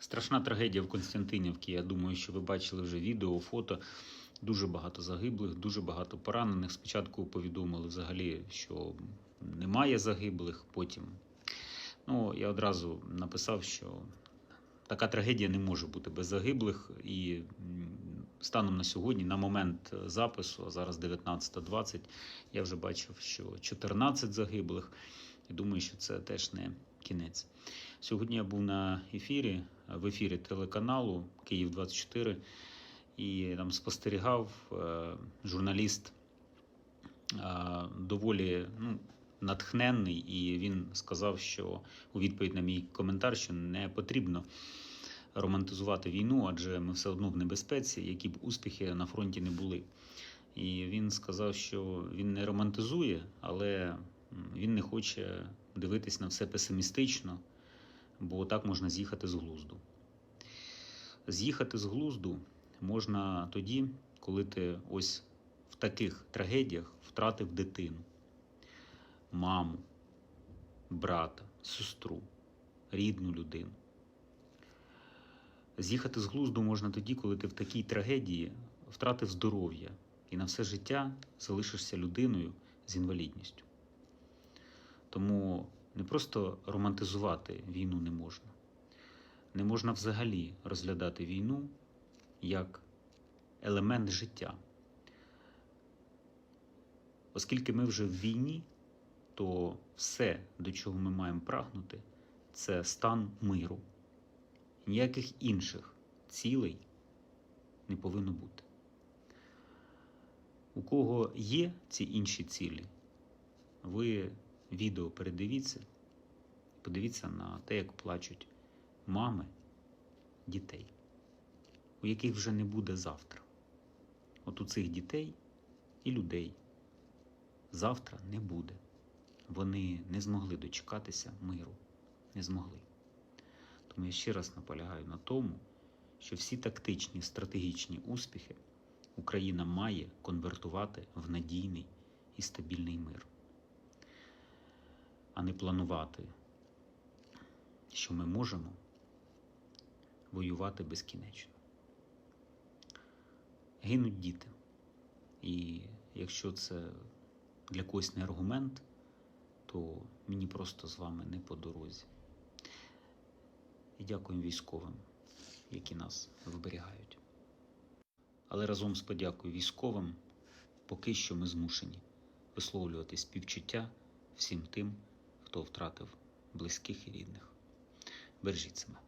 Страшна трагедія в Константинівці. Я думаю, що ви бачили вже відео, фото. Дуже багато загиблих, дуже багато поранених. Спочатку повідомили взагалі, що немає загиблих. Потім ну, я одразу написав, що така трагедія не може бути без загиблих. І станом на сьогодні, на момент запису, а зараз 19.20, я вже бачив, що 14 загиблих. І думаю, що це теж не кінець. Сьогодні я був на ефірі, в ефірі телеканалу Київ 24 і там спостерігав е, журналіст е, доволі ну, натхненний, і він сказав, що у відповідь на мій коментар, що не потрібно романтизувати війну, адже ми все одно в небезпеці, які б успіхи на фронті не були. І він сказав, що він не романтизує, але він не хоче дивитись на все песимістично, бо так можна з'їхати з глузду. З'їхати з глузду можна тоді, коли ти ось в таких трагедіях втратив дитину, маму, брата, сестру, рідну людину. З'їхати з глузду можна тоді, коли ти в такій трагедії втратив здоров'я і на все життя залишишся людиною з інвалідністю. Тому не просто романтизувати війну не можна. Не можна взагалі розглядати війну як елемент життя. Оскільки ми вже в війні, то все, до чого ми маємо прагнути, це стан миру. Ніяких інших цілей не повинно бути. У кого є ці інші цілі, ви відео передивіться, подивіться на те, як плачуть мами дітей, у яких вже не буде завтра. От у цих дітей і людей завтра не буде. Вони не змогли дочекатися миру, не змогли. Тому я ще раз наполягаю на тому, що всі тактичні стратегічні успіхи Україна має конвертувати в надійний і стабільний мир, а не планувати, що ми можемо воювати безкінечно. Гинуть діти. І якщо це для когось не аргумент, то мені просто з вами не по дорозі. І дякуємо військовим, які нас виберігають. Але разом з подякою військовим поки що ми змушені висловлювати співчуття всім тим, хто втратив близьких і рідних. Бережіть себе.